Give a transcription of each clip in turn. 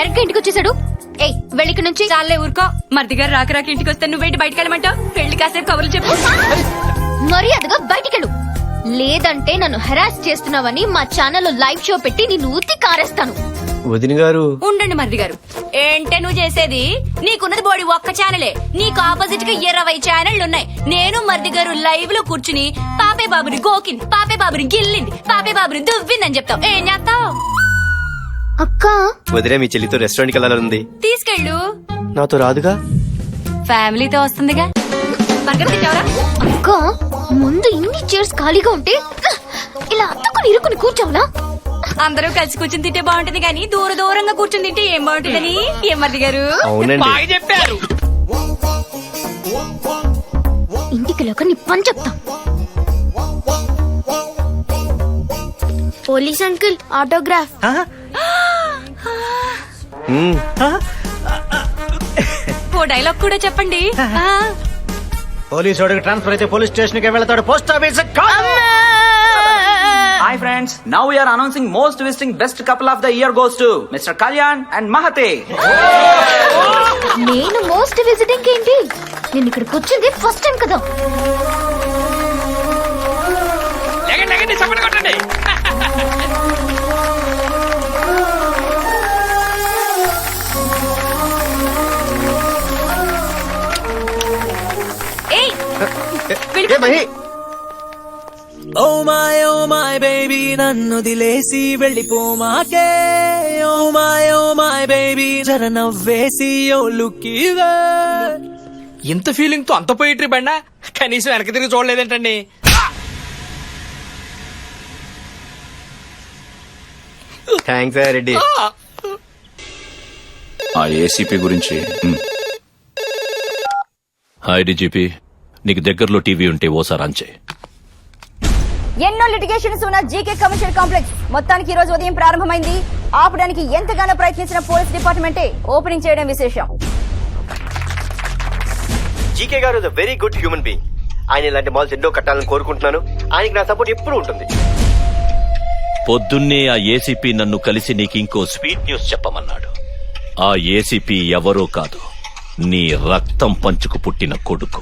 డైరెక్ట్గా ఇంటికి వచ్చేసాడు. ఏయ్ వెళ్ళిక నుంచి. చాలే ఊరుకో. మరిది గారు రాక రాక ఇంటికి వస్తే నువ్వేంటి బయటకు వెళ్ళమంటావు? పెళ్ళి కాసేపు కబుర్లు చెప్పు. మర్యాదగా బయటికెళ్ళు. లేదంటే నన్ను హెరాస్ చేస్తున్నావని మా ఛానల్లో లైవ్ షో పెట్టి నిన్ను ఉత్తి కారేస్తాను. వదిన గారు. ఉండండి మరిది గారు. ఏంటే నువ్వు చేసేది? నీకున్నది బోడి ఒక్క ఛానలే నీకు ఆపోజిట్గా ఇరవై ఛానళ్ళు ఉన్నాయి. నేను మరిది గారు లైవ్లో కూర్చుని పాపే బాబుని గోకింది పాపే బాబుని గిల్లింది పాపే బాబుని దువ్విందని చెప్తావు. ఏం చేస్తావు? అక్క. వదిలే మీ చెల్లితో రెస్టారెంట్కి వెళ్ళాలనుంది తీసుకెళ్ళు. నాతో రాదుగా? ఫ్యామిలీతో వస్తుందిగా. బర్గర్ తింటావరా అక్క ముందు ఇన్ని చైర్స్ ఖాళీగా ఉంటే ఇలా అత్తుకుని ఇరుకుని కూర్చోవాలా? అందరూ కలిసి కూర్చుని తింటే బాగుంటుంది కానీ దూర దూరంగా కూర్చుని తింటే ఏం బాగుంటుందని ఏం మరిది గారు? అవునండి. చెప్పారు. ఇంటికి లేక నీ పని చెప్తా. Police uncle autograph. ఓ డైలాగ్ కూడా చెప్పండి. ఆ, పోలీసు వాడికి ట్రాన్స్ఫర్ అయితే పోలీస్ స్టేషన్కి వెళ్తాడు post office hi friends now we are announcing most visiting best couple of the year goes to Mr Kalyan and మహతే నేను మోస్ట్ విజిటింగ్ ఏంటి? నేను ఇక్కడికి వచ్చింది ఫస్ట్ టైం కదా. ఏ Mahi. Oh my oh my baby నన్ను దిలేసి వెళ్ళిపోమాకే oh my oh my baby జర నవ్వేసి ఓ లుక్కివే ఇంత ఫీలింగ్తో అంత పోయిట్రీ బండా? కనీసం వెనక తిరిగి చూడలేదేంటండి? థ్యాంక్స్ రెడ్డి. ఆ. ఏసీపీ గురించి హాయ్ డీజీపీ నీకు దగ్గరలో టీవీ ఉంటే ఓసారి చేయి. ఎన్నో లిటిగేషన్స్ ఉన్న జీకే కమర్షియల్ కాంప్లెక్స్. మొత్తానికి ఈ రోజు ఉదయం ప్రారంభమైంది. ఆపడానికి ఎంతగానో ప్రయత్నించిన పోలీస్ డిపార్ట్మెంటే ఓపెనింగ్ చేయడం విశేషం. జీకే గారు వెరీ గుడ్ హ్యూమన్ బీయింగ్ ఆయన ఇలాంటి మాల్స్ ఎన్నో కట్టాలని కోరుకుంటున్నాను. ఆయనకి నా సపోర్ట్ ఎప్పుడూ ఉంటుంది. పొద్దున్నే ఆ ఏసీపీ నన్ను కలిసి నీకు ఇంకో స్వీట్ న్యూస్ చెప్పమన్నాడు. ఆ ఏసీపీ ఎవరో కాదు. నీ రక్తం పంచుకు పుట్టిన కొడుకు.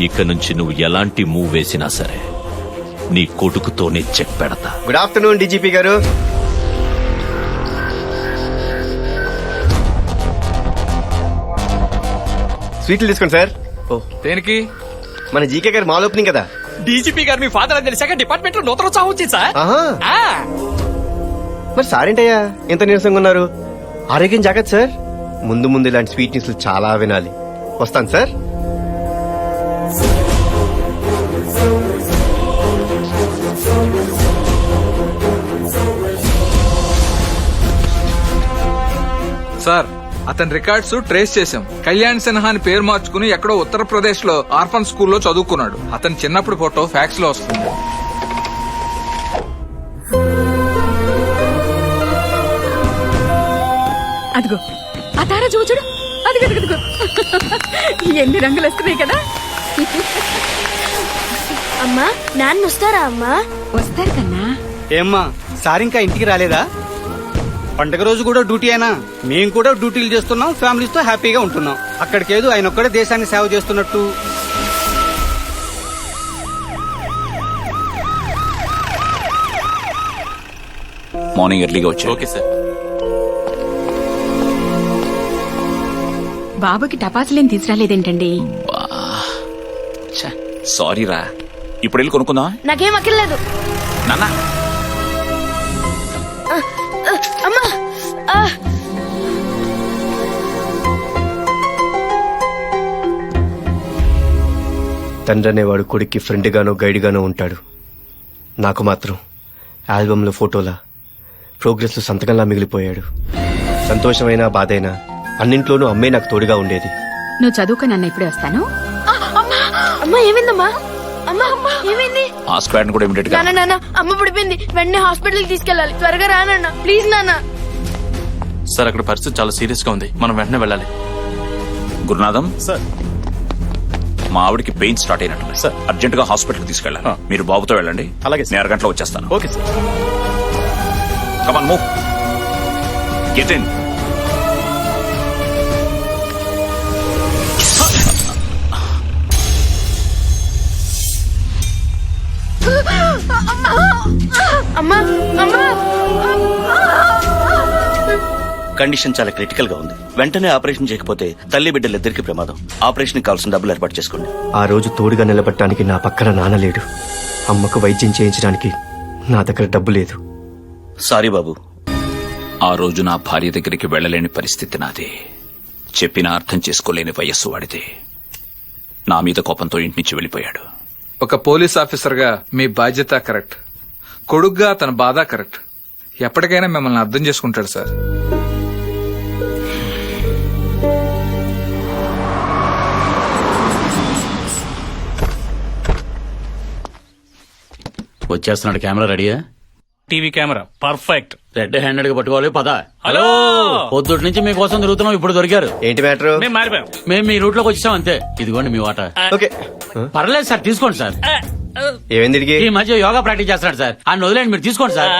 ఇక నుంచి నువ్వు ఎలాంటి మూవ్ వేసినా సరే నీ కొడుకుతోనే చెక్ పెడతా. గుడ్ ఆఫ్టర్నూన్ డీజీపీ గారు. స్వీట్లు తీసుకోండి సార్ ఓ. దేనికి? మన జీకే గారు మాల్ ఓపెనింగ్ కదా డీజీపీ గారు మీ ఫాదర్ అని తెలిసాక డిపార్ట్మెంట్లో నూతన ఉత్సాహం వచ్చింది సార్ ఆహా. మరి సారేంటయ్యా ఎంత నీరసంగా ఉన్నారు. ఆరోగ్యం జాగ్రత్త సార్. ముందు ముందు ఇలాంటి స్వీట్ న్యూస్లు చాలా వినాలి. వస్తాను సార్. సార్ అతని రికార్డ్స్ ట్రేస్ చేశాం. కళ్యాణ్ సిన్హా అని పేరు మార్చుకుని ఎక్కడో ఉత్తరప్రదేశ్లో ఆర్ఫన్ స్కూల్లో చదువుకున్నాడు. అతని చిన్నప్పుడు ఫోటో ఫ్యాక్స్లో వస్తుంది. అదిగో ఆ తార చూడు చూడు. అదిగో అదిగో ఎన్ని రంగులు వస్తున్నాయి కదా. అమ్మా నాన్న వస్తారా అమ్మా? వస్తారు కన్నా. ఏమ్మా సార్ ఇంకా ఇంటికి రాలేదా? పండగ రోజు కూడా డ్యూటీ అయినా? మేము కూడా డ్యూటీలు చేస్తున్నాం ఫ్యామిలీస్తో హ్యాపీగా ఉంటున్నాం. అక్కడికేదో ఆయన ఒక్కడే దేశానికి సేవ చేస్తున్నట్టు. మార్నింగ్ ఎర్లీగా వచ్చాయి ఓకే సార్. బాబుకి టపాసులేం తీసుకురాలేదేంటండి? సారీ రా ఇప్పుడు వెళ్ళి కొనుక్కుందా నాకేం అక్కర్లేదు. నాన్న. అమ్మా. ఆ, తండ్రి అనేవాడు కొడుక్కి ఫ్రెండ్ గానో గైడ్ గానో ఉంటాడు. నాకు మాత్రం ఆల్బంలో ఫోటోలా ప్రోగ్రెస్లో సంతకంలా మిగిలిపోయాడు. సంతోషమైనా బాధైనా అన్నింట్లోనూ అమ్మే నాకు తోడుగా ఉండేది. నువ్వు చదువుకో నన్ను ఇప్పుడే వస్తాను. అమ్మా ఏమైందమ్మా? అమ్మా అమ్మా ఏమైంది? స్క్వాడ్ కూడా ఇమీడియట్గా నాన్న నాన్న అమ్మ పడిపోయింది. వెంటనే హాస్పిటల్కి తీసుకెళ్ళాలి. త్వరగా రా నాన్న. ప్లీజ్ నాన్న. సార్ అక్కడ పరిస్థితి చాలా సీరియస్గా ఉంది. మనం వెంటనే వెళ్ళాలి. గురునాథం? సార్. మా ఆవిడకి పెయిన్ స్టార్ట్ అయినట్టు సార్. అర్జెంట్గా హాస్పిటల్ తీసుకెళ్ళాలి మీరు బాబుతో వెళ్ళండి. అలాగే నేను అరగంటలో వచ్చేస్తాను. Okay sir. Come on move get in condition చాలా క్రిటికల్గా ఉంది. వెంటనే ఆపరేషన్ చేయకపోతే తల్లి బిడ్డలిద్దరికి ప్రమాదం. ఆపరేషన్ కావాల్సిన డబ్బులు ఏర్పాటు చేసుకోండి. ఆ రోజు తోడుగా నిలబడటానికి నా పక్కన నాన్న లేడు. అమ్మకు వైద్యం చేయించడానికి నా దగ్గర డబ్బు లేదు. సారీ బాబు. ఆ రోజు నా భార్య దగ్గరికి వెళ్ళలేని పరిస్థితి నాది. చెప్పినా అర్థం చేసుకోలేని వయస్సు వాడిది. నా మీద కోపంతో ఇంటి నుంచి వెళ్ళిపోయాడు. ఒక పోలీస్ ఆఫీసర్గా మీ బాధ్యత కరెక్ట్. కొడుగ్గా తన బాధ కరెక్ట్. ఎప్పటికైనా మిమ్మల్ని అర్థం చేసుకుంటాడు సార్. వచ్చేస్తున్నాడు కెమెరా రెడీయా? TV camera. పర్ఫెక్ట్. రెడ్ హ్యాండెడ్గా పట్టుకోవాలి పద. హలో! పొద్దుటి నుంచి మీకోసం తిరుగుతున్నాం ఇప్పుడు దొరికారు. ఏంటి మ్యాటర్? మేము మారిపోయాం. మేము మీ రూట్లోకి వచ్చాం అంతే. ఇదిగోండి మీ వాట ఓకే. పర్లేదు సార్ తీసుకోండి సార్. ఏమైంది ఈ మధ్య యోగా ప్రాక్టీస్ చేస్తున్నాడు సార్. ఆ వదిలేండి మీరు తీసుకోండి సార్.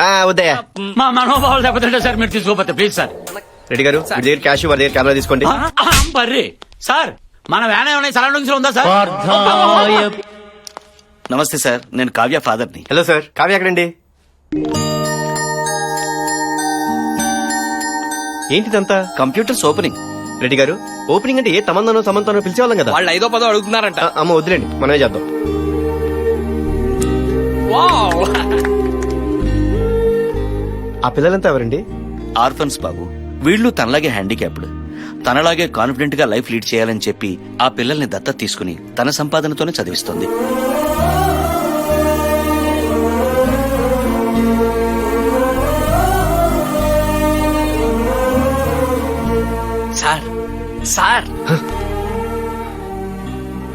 ఆ, వద్దయ్యా. మా మనోభావాలు దెబ్బతింటే సార్ మీరు తీసుకోకపోతే ప్లీజ్ సార్. రెడ్డి గారు మీ దగ్గర క్యాష్ వారి దగ్గర కెమెరా తీసుకోండి. ఆ, బర్రి. సార్ మన వ్యాన్ ఏమైనా సరౌండింగ్స్లో ఉందా సార్? నమస్తే సార్ నేను కావ్య ఫాదర్ని. హలో సార్ కావ్య ఎక్కడండి? ఏంటిదంతా? Computers opening. రెడ్డి గారు ఓపెనింగ్ అంటే ఏ తమందనో సమంతనో పిలిచేవాళ్ళం కదా? వాళ్ళు ఐదో పదో అడుగుతున్నారంట. ఆ, అమ్మ వదిలేండి మనమే చేద్దాం. ఆ పిల్లలంతా ఎవరండి? ఆర్ఫన్స్ బాబు వీళ్ళు తనలాగే హ్యాండిక్యాప్డ్. తనలాగే కాన్ఫిడెంట్గా లైఫ్ లీడ్ చేయాలని చెప్పి ఆ పిల్లల్ని దత్తత తీసుకుని తన సంపాదనతోనే చదివిస్తుంది.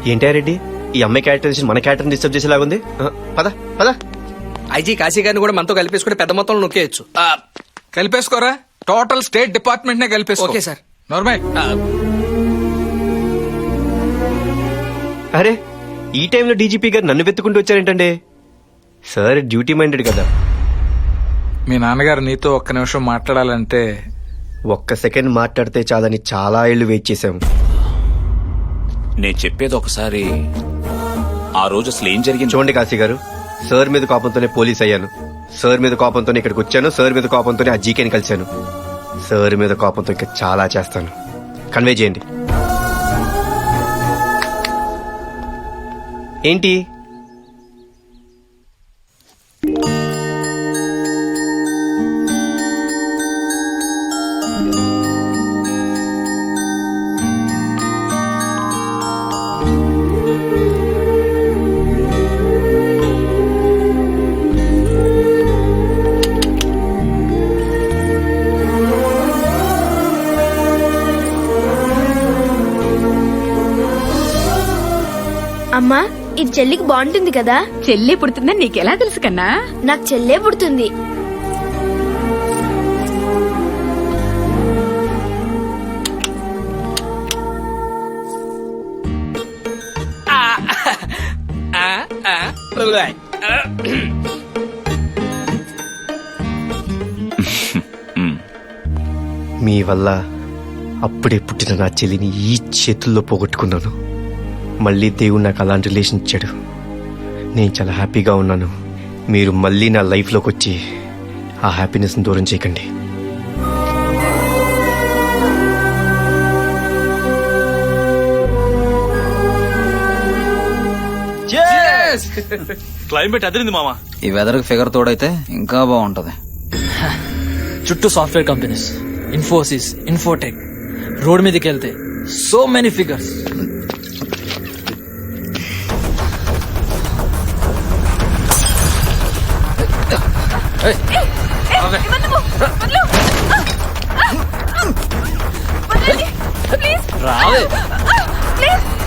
ఏంటా రెడ్డి? ఈ అమ్మాయి క్యారెక్టర్ మన క్యారెక్టర్ డిస్టర్బ్ చేసేలాగుంది? పద పద. ఐజీ కాశీ గారిని కూడా మనతో కలిపేసుకుంటే పెద్ద మొత్తంలో నొక్కేయచ్చు. కలిపేసుకోరా? టోటల్ స్టేట్ డిపార్ట్మెంట్ నే కలిపేసుకో. Okay, sir. నోర్మయ్ అరే ఈ టైంలో డీజీపీ గారు నన్ను వెతుకుంటూ వచ్చారేంటండి? సార్ డ్యూటీ మైండెడ్ కదా. మీ నాన్నగారు నీతో ఒక్క నిమిషం మాట్లాడాలంటే ఒక్క సెకండ్ మాట్లాడితే చాలని చాలా ఏళ్ళు వెయిట్ చేశాం. నేను చెప్పేది ఒకసారి ఆ రోజు అసలు ఏం జరిగింది? చూడండి కాశీ గారు సార్ మీద కోపంతోనే పోలీస్ అయ్యాను. సార్ మీద కోపంతోనే ఇక్కడికి వచ్చాను సార్ మీద కోపంతోనే ఆ జీకేని కలిశాను. సార్ మీద కోపంతో ఇంకా చాలా చేస్తాను. కన్వే చేయండి. ఏంటి? అమ్మా ఇది చెల్లికి బాగుంటుంది కదా? చెల్లి పుడుతుందని నీకెలా తెలుసు కన్నా? నాకు చెల్లే పుడుతుంది. మీ వల్ల అప్పుడే పుట్టిన నా చెల్లిని ఈ చేతుల్లో పోగొట్టుకున్నాను. మళ్ళీ దేవుడు నాకు అలాంటి రిలేషన్ ఇచ్చాడు. నేను చాలా హ్యాపీగా ఉన్నాను. మీరు మళ్ళీ నా లైఫ్లోకి వచ్చి ఆ హ్యాపీనెస్ని దూరం చేయకండి. క్లైమేట్ అదిరింది మామా. ఈ వెదర్ ఫిగర్ తోడైతే ఇంకా బాగుంటది. చుట్టూ software companies Infosys Infotech road మీదకి వెళ్తే so many figures Rave. Ah, ah, please.